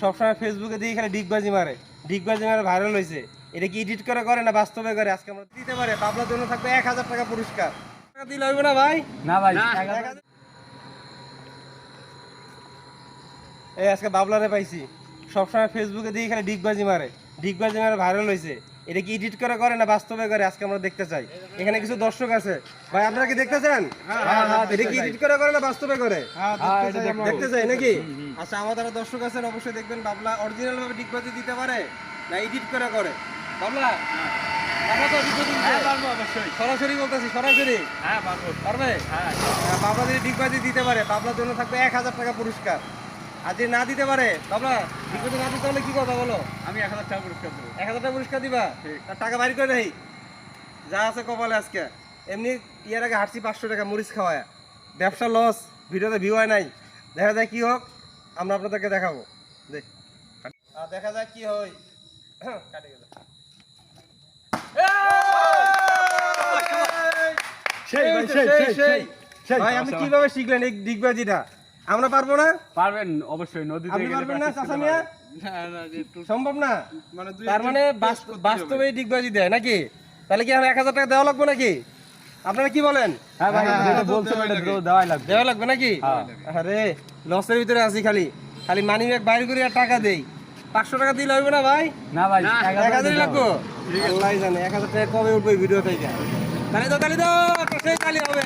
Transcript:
সবসময় ফেসবুকে দিয়ে খালি ডিগবাজি মারে। ডিগবাজি মারে ভাইরাল হয়েছে এটা কি এডিট করে করে না বাস্তবে করে? আজকে আমরা দিতে পারে। পাবলার জন্য থাকবে এক হাজার টাকা পুরস্কার। টাকা দিলে হবে না ভাই? না ভাই এই আজকে বাবলারে পাইছি। সবসময় ফেসবুকে দিয়ে খালি ডিগবাজি মারে। ডিগবাজি মারে ভাইরাল হয়েছে এটা কি এডিট করে করে না বাস্তবে করে? আজকে আমরা দেখতে চাই। এখানে কিছু দর্শক আছে। ভাই আপনারা কি দেখতে চান? এটা কি এডিট করে করে না বাস্তবে করে? দেখতে চাই নাকি? আচ্ছা আমাদের দর্শক আছেন অবশ্যই দেখবেন বাবলা। অরিজিনাল ভাবে ডিগবাজি দিতে পারে না এডিট করে করে? বাবলা হ্যাঁ সরাসরি বলতেছি সরাসরি। হ্যাঁ পারবে। হ্যাঁ। হ্যাঁ, বাবলা যদি ডিগবাজি দিতে পারে। বাবলার জন্য থাকবে এক হাজার টাকা পুরস্কার। আর যদি না দিতে পারে ডিগবাজি না দিতে হলে কি কথা বলো? আমি এক হাজার টাকা পুরস্কার দেবো। এক হাজার টাকা পুরস্কার দিবা? তার টাকা বাড়ি করে নেই যা আছে কপালে আজকে। এমনি ইয়ার আগে হাঁটছি পাঁচশো টাকা মরিচ খাওয়ায়। ব্যবসা লস ভিডিওতে ভিউ হয় নাই। দেখা যায় কি হোক আমরা আপনাদেরকে দেখাবো। দেখ। আর দেখা যায় কি হয়। কাটে গেল। ভাই আপনি কীভাবে শিখলেন এই ডিগবাজিটা আমরা পারব না? পারবেন অবশ্যই নদীতে আপনি পারবেন না চাচা মিয়া। সম্ভব না? তার মানে বাস্তবে ডিগবাজি দেয় নাকি? তাহলে কি আমি এক হাজার টাকা দেওয়া লাগবে নাকি? আপনারা কি বলেন? হ্যাঁ ভাই যেটা বলছেন ওটা তো দেওয়াই লাগবে। দেওয়া লাগবে নাকি? হ্যাঁ। আরে লসের ভিতরে আছি খালি। খালি মানি ব্যাগ বাইরে করে আর টাকা দেই। পাঁচশো টাকা দিলে হবে না ভাই? না ভাই এক হাজারই লাগবো? আল্লাহ জানে এক হাজার টাকা কবে উঠবে ভিডিও থেকে। তাহলে তো তাহলে তো সেই তালি হবে।